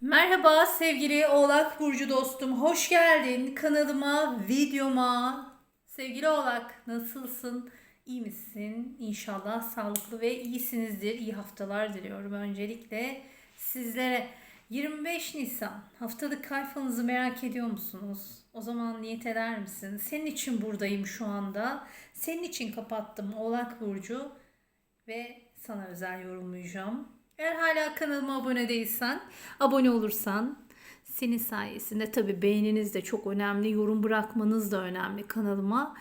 Merhaba sevgili Oğlak Burcu dostum. Hoş geldin kanalıma, videoma. Sevgili Oğlak nasılsın? İyi misin? İnşallah sağlıklı ve iyisinizdir. İyi haftalar diliyorum öncelikle sizlere. 25 Nisan haftalık kayfanızı merak ediyor musunuz? O zaman niyet eder misin? Senin için buradayım şu anda. Senin için kapattım Oğlak Burcu ve sana özel yorumlayacağım. Eğer hala kanalıma abone değilsen, abone olursan senin sayesinde tabi beğeniniz de çok önemli, yorum bırakmanız da önemli kanalıma.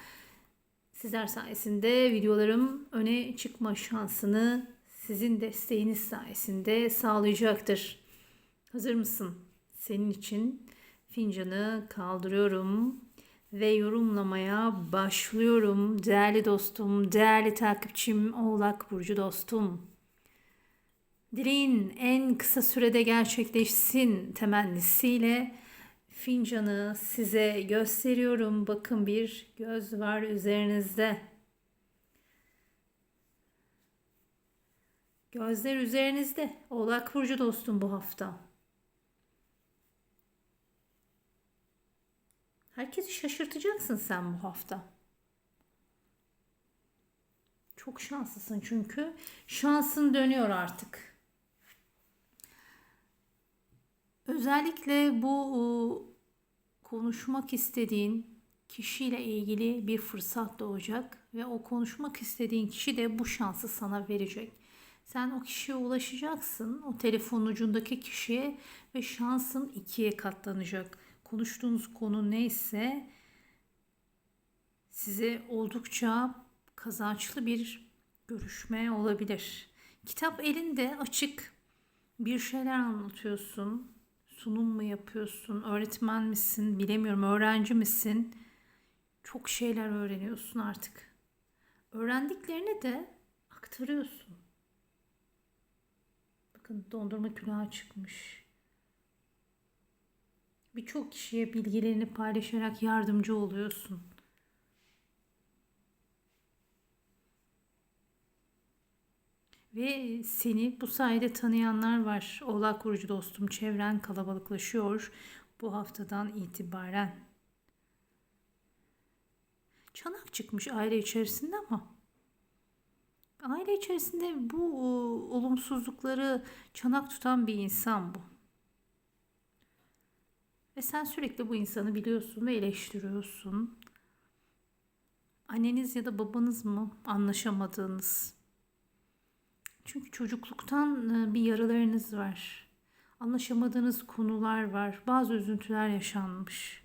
Sizler sayesinde videolarım öne çıkma şansını sizin desteğiniz sayesinde sağlayacaktır. Hazır mısın? Senin için fincanı kaldırıyorum ve yorumlamaya başlıyorum. Değerli dostum, değerli takipçim, Oğlak Burcu dostum. Dileğin en kısa sürede gerçekleşsin temennisiyle fincanı size gösteriyorum. Bakın bir göz var üzerinizde. Gözler üzerinizde. Oğlak Burcu dostum bu hafta. Herkesi şaşırtacaksın sen bu hafta. Çok şanslısın çünkü şansın dönüyor artık. Özellikle bu e, konuşmak istediğin kişiyle ilgili bir fırsat doğacak ve o konuşmak istediğin kişi de bu şansı sana verecek. Sen o kişiye ulaşacaksın, o telefonun ucundaki kişiye ve şansın ikiye katlanacak. Konuştuğunuz konu neyse size oldukça kazançlı bir görüşme olabilir. Kitap elinde açık bir şeyler anlatıyorsun. Sunum mu yapıyorsun? Öğretmen misin? Bilemiyorum. Öğrenci misin? Çok şeyler öğreniyorsun artık. Öğrendiklerini de aktarıyorsun. Bakın dondurma külahı çıkmış. Birçok kişiye bilgilerini paylaşarak yardımcı oluyorsun. Ve seni bu sayede tanıyanlar var. Oğlak Burcu dostum çevren kalabalıklaşıyor bu haftadan itibaren. Çanak çıkmış aile içerisinde ama aile içerisinde bu e, olumsuzlukları çanak tutan bir insan bu. Ve sen sürekli bu insanı biliyorsun ve eleştiriyorsun. Anneniz ya da babanız mı anlaşamadığınız çünkü çocukluktan e, bir yaralarınız var. Anlaşamadığınız konular var. Bazı üzüntüler yaşanmış.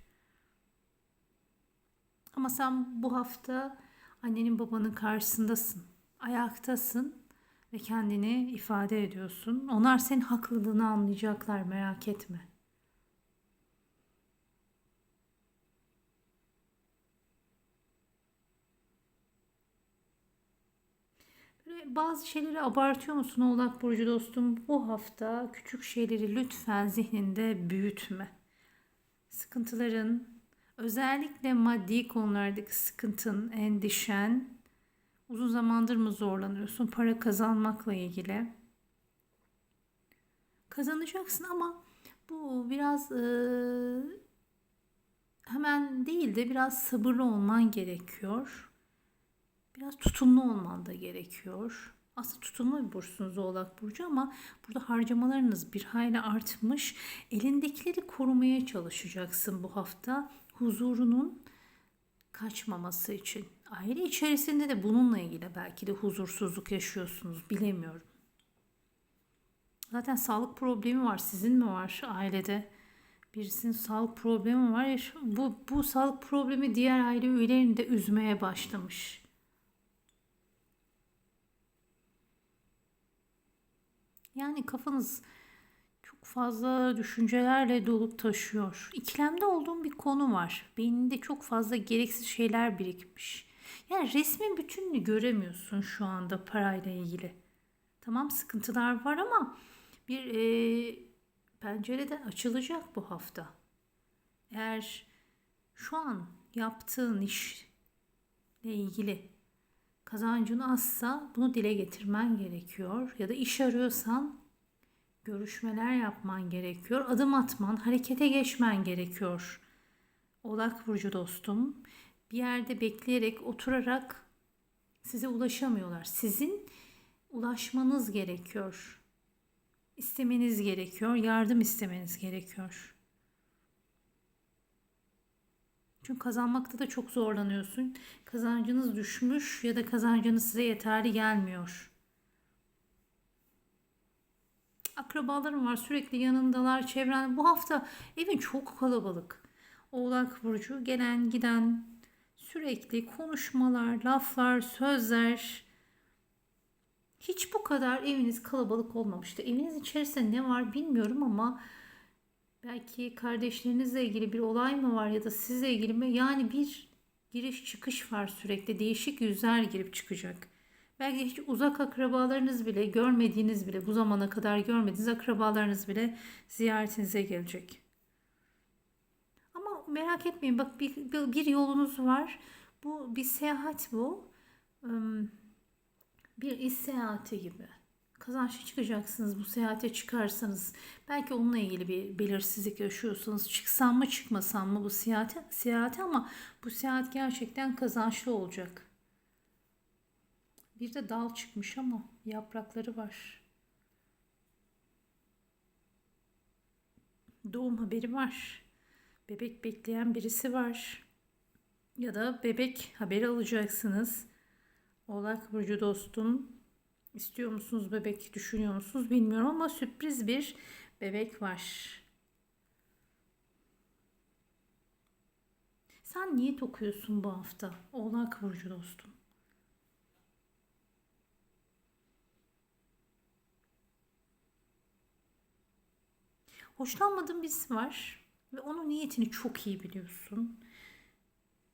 Ama sen bu hafta annenin babanın karşısındasın. Ayaktasın ve kendini ifade ediyorsun. Onlar senin haklılığını anlayacaklar merak etme. Böyle bazı şeyleri abartıyor musun Oğlak Burcu dostum? Bu hafta küçük şeyleri lütfen zihninde büyütme. Sıkıntıların, özellikle maddi konulardaki sıkıntın, endişen, uzun zamandır mı zorlanıyorsun para kazanmakla ilgili? Kazanacaksın ama bu biraz e, hemen değil de biraz sabırlı olman gerekiyor biraz tutumlu olman da gerekiyor. Aslında tutumlu bir burçsunuz Oğlak Burcu ama burada harcamalarınız bir hayli artmış. Elindekileri korumaya çalışacaksın bu hafta. Huzurunun kaçmaması için. Aile içerisinde de bununla ilgili belki de huzursuzluk yaşıyorsunuz bilemiyorum. Zaten sağlık problemi var. Sizin mi var ailede? Birisinin sağlık problemi var. Bu, bu sağlık problemi diğer aile üyelerini de üzmeye başlamış. Yani kafanız çok fazla düşüncelerle dolup taşıyor. İkilemde olduğum bir konu var. Beyninde çok fazla gereksiz şeyler birikmiş. Yani resmin bütününü göremiyorsun şu anda parayla ilgili. Tamam sıkıntılar var ama bir e, pencere de açılacak bu hafta. Eğer şu an yaptığın işle ilgili kazancın azsa bunu dile getirmen gerekiyor. Ya da iş arıyorsan görüşmeler yapman gerekiyor. Adım atman, harekete geçmen gerekiyor. Oğlak burcu dostum. Bir yerde bekleyerek, oturarak size ulaşamıyorlar. Sizin ulaşmanız gerekiyor. İstemeniz gerekiyor, yardım istemeniz gerekiyor. Çünkü kazanmakta da çok zorlanıyorsun. Kazancınız düşmüş ya da kazancınız size yeterli gelmiyor. Akrabalarım var sürekli yanındalar çevren. Bu hafta evin çok kalabalık. Oğlak Burcu gelen giden sürekli konuşmalar, laflar, sözler. Hiç bu kadar eviniz kalabalık olmamıştı. Eviniz içerisinde ne var bilmiyorum ama belki kardeşlerinizle ilgili bir olay mı var ya da sizle ilgili mi? Yani bir giriş çıkış var sürekli. Değişik yüzler girip çıkacak. Belki hiç uzak akrabalarınız bile görmediğiniz bile bu zamana kadar görmediğiniz akrabalarınız bile ziyaretinize gelecek. Ama merak etmeyin bak bir, bir, yolunuz var. Bu bir seyahat bu. Bir iş seyahati gibi. Kazançlı çıkacaksınız bu seyahate çıkarsanız. Belki onunla ilgili bir belirsizlik yaşıyorsanız çıksam mı çıkmasam mı bu seyahate, seyahate ama bu seyahat gerçekten kazançlı olacak. Bir de dal çıkmış ama yaprakları var. Doğum haberi var. Bebek bekleyen birisi var. Ya da bebek haberi alacaksınız. Oğlak burcu dostum. İstiyor musunuz bebek, düşünüyor musunuz bilmiyorum ama sürpriz bir bebek var. Sen niyet okuyorsun bu hafta? Oğlak burcu dostum. Hoşlanmadığın birisi var ve onun niyetini çok iyi biliyorsun.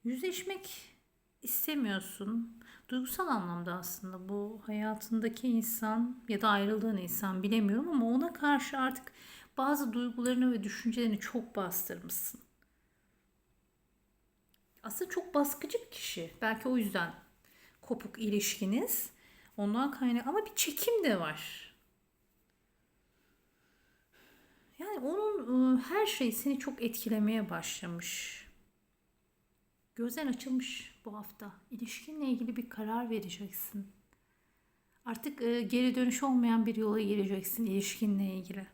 Yüzleşmek istemiyorsun. Duygusal anlamda aslında bu hayatındaki insan ya da ayrıldığın insan bilemiyorum ama ona karşı artık bazı duygularını ve düşüncelerini çok bastırmışsın. Aslında çok baskıcı bir kişi. Belki o yüzden kopuk ilişkiniz. Ondan kaynak ama bir çekim de var. Yani onun ıı, her şey seni çok etkilemeye başlamış. Gözden açılmış bu hafta. İlişkinle ilgili bir karar vereceksin. Artık ıı, geri dönüş olmayan bir yola gireceksin ilişkinle ilgili.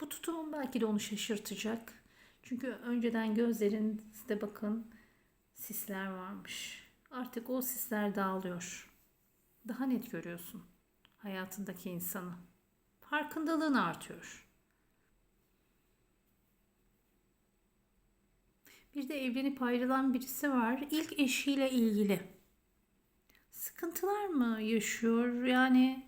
Bu tutumun belki de onu şaşırtacak. Çünkü önceden gözlerinizde bakın sisler varmış. Artık o sisler dağılıyor. Daha net görüyorsun hayatındaki insanı farkındalığın artıyor. Bir de evlenip ayrılan birisi var. İlk eşiyle ilgili. Sıkıntılar mı yaşıyor? Yani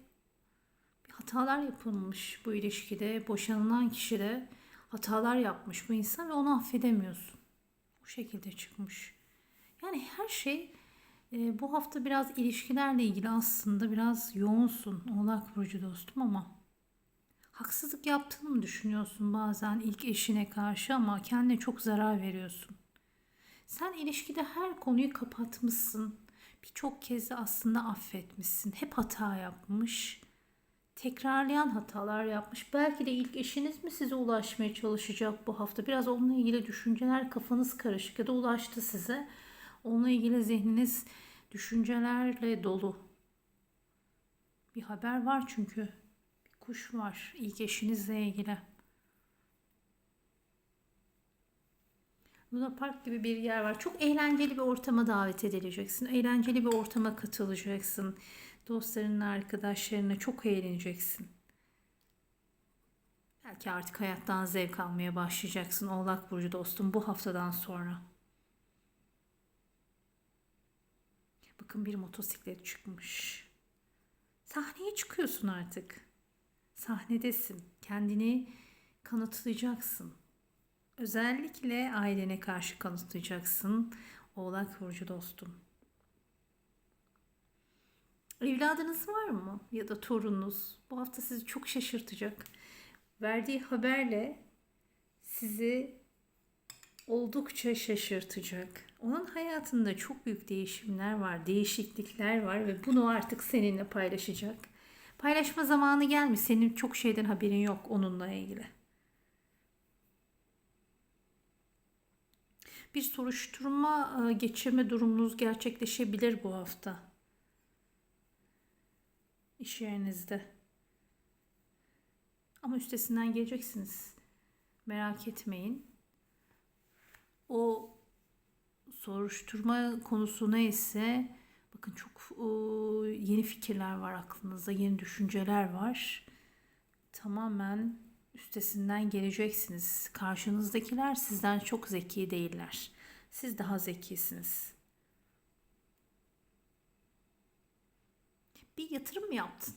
hatalar yapılmış bu ilişkide. Boşanılan kişi de hatalar yapmış bu insan ve onu affedemiyorsun. Bu şekilde çıkmış. Yani her şey e, bu hafta biraz ilişkilerle ilgili aslında biraz yoğunsun Oğlak Burcu dostum ama haksızlık yaptığını mı düşünüyorsun bazen ilk eşine karşı ama kendine çok zarar veriyorsun. Sen ilişkide her konuyu kapatmışsın. Birçok kez de aslında affetmişsin. Hep hata yapmış. Tekrarlayan hatalar yapmış. Belki de ilk eşiniz mi size ulaşmaya çalışacak bu hafta? Biraz onunla ilgili düşünceler kafanız karışık ya da ulaştı size. Onunla ilgili zihniniz düşüncelerle dolu. Bir haber var çünkü kuş var ilk eşinizle ilgili. Luna Park gibi bir yer var. Çok eğlenceli bir ortama davet edileceksin. Eğlenceli bir ortama katılacaksın. Dostlarınla, arkadaşlarınla çok eğleneceksin. Belki artık hayattan zevk almaya başlayacaksın Oğlak Burcu dostum bu haftadan sonra. Bakın bir motosiklet çıkmış. Sahneye çıkıyorsun artık sahnedesin. Kendini kanıtlayacaksın. Özellikle ailene karşı kanıtlayacaksın. Oğlak Burcu dostum. Evladınız var mı? Ya da torununuz? Bu hafta sizi çok şaşırtacak. Verdiği haberle sizi oldukça şaşırtacak. Onun hayatında çok büyük değişimler var, değişiklikler var ve bunu artık seninle paylaşacak Paylaşma zamanı gelmiş. Senin çok şeyden haberin yok onunla ilgili. Bir soruşturma e, geçirme durumunuz gerçekleşebilir bu hafta. İş yerinizde. Ama üstesinden geleceksiniz. Merak etmeyin. O soruşturma konusu neyse bakın çok yeni fikirler var aklınızda, yeni düşünceler var. Tamamen üstesinden geleceksiniz. Karşınızdakiler sizden çok zeki değiller. Siz daha zekisiniz. Bir yatırım mı yaptın?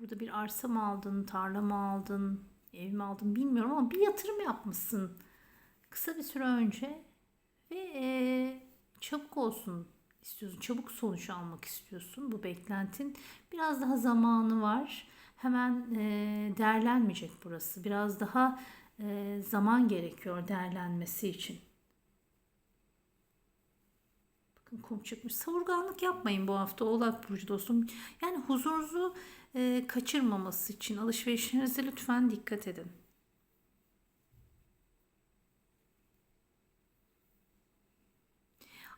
Burada bir arsa mı aldın, tarla mı aldın, ev mi aldın bilmiyorum ama bir yatırım yapmışsın kısa bir süre önce ve e, çabuk olsun istiyorsun. Çabuk sonuç almak istiyorsun. Bu beklentin biraz daha zamanı var. Hemen e, değerlenmeyecek burası. Biraz daha e, zaman gerekiyor değerlenmesi için. Bakın kum çıkmış. Savurganlık yapmayın bu hafta Oğlak Burcu dostum. Yani huzurunuzu e, kaçırmaması için alışverişlerinize lütfen dikkat edin.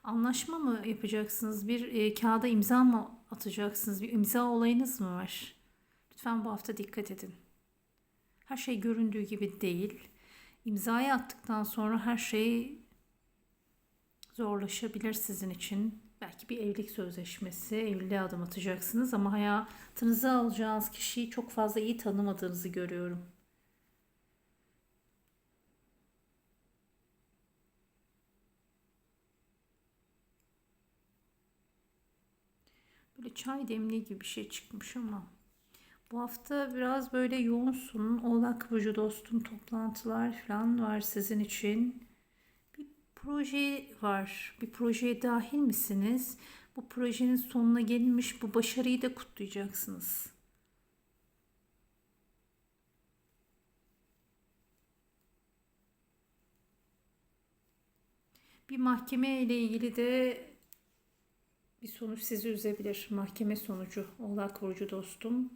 Anlaşma mı yapacaksınız? Bir e, kağıda imza mı atacaksınız? Bir imza olayınız mı var? Lütfen bu hafta dikkat edin. Her şey göründüğü gibi değil. İmzayı attıktan sonra her şey zorlaşabilir sizin için. Belki bir evlilik sözleşmesi, evliliğe adım atacaksınız ama hayatınıza alacağınız kişiyi çok fazla iyi tanımadığınızı görüyorum. Böyle çay demliği gibi bir şey çıkmış ama bu hafta biraz böyle yoğunsun. Oğlak Burcu dostum toplantılar falan var sizin için. Bir proje var. Bir projeye dahil misiniz? Bu projenin sonuna gelinmiş bu başarıyı da kutlayacaksınız. Bir mahkeme ile ilgili de bir sonuç sizi üzebilir. Mahkeme sonucu. Oğlak Burcu dostum.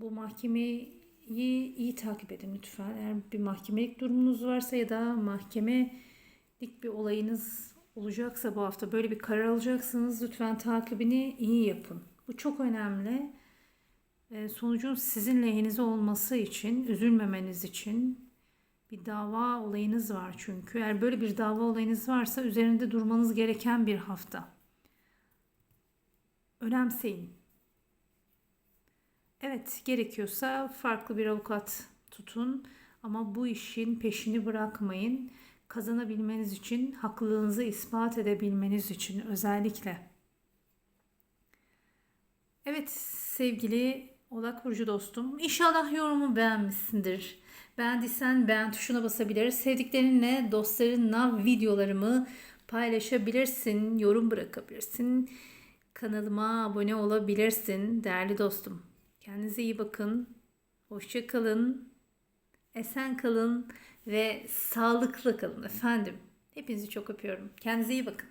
Bu mahkemeyi iyi takip edin lütfen. Eğer bir mahkemelik durumunuz varsa ya da mahkemelik bir olayınız olacaksa bu hafta böyle bir karar alacaksınız. Lütfen takibini iyi yapın. Bu çok önemli. Ee, sonucun sizin lehinize olması için, üzülmemeniz için bir dava olayınız var çünkü. Eğer böyle bir dava olayınız varsa üzerinde durmanız gereken bir hafta. Önemseyin. Evet, gerekiyorsa farklı bir avukat tutun ama bu işin peşini bırakmayın. Kazanabilmeniz için, haklılığınızı ispat edebilmeniz için özellikle. Evet sevgili Oğlak Burcu dostum. İnşallah yorumu beğenmişsindir. Beğendiysen beğen tuşuna basabilir. Sevdiklerinle, dostlarınla videolarımı paylaşabilirsin, yorum bırakabilirsin. Kanalıma abone olabilirsin değerli dostum. Kendinize iyi bakın. Hoşça kalın. Esen kalın ve sağlıklı kalın efendim. Hepinizi çok öpüyorum. Kendinize iyi bakın.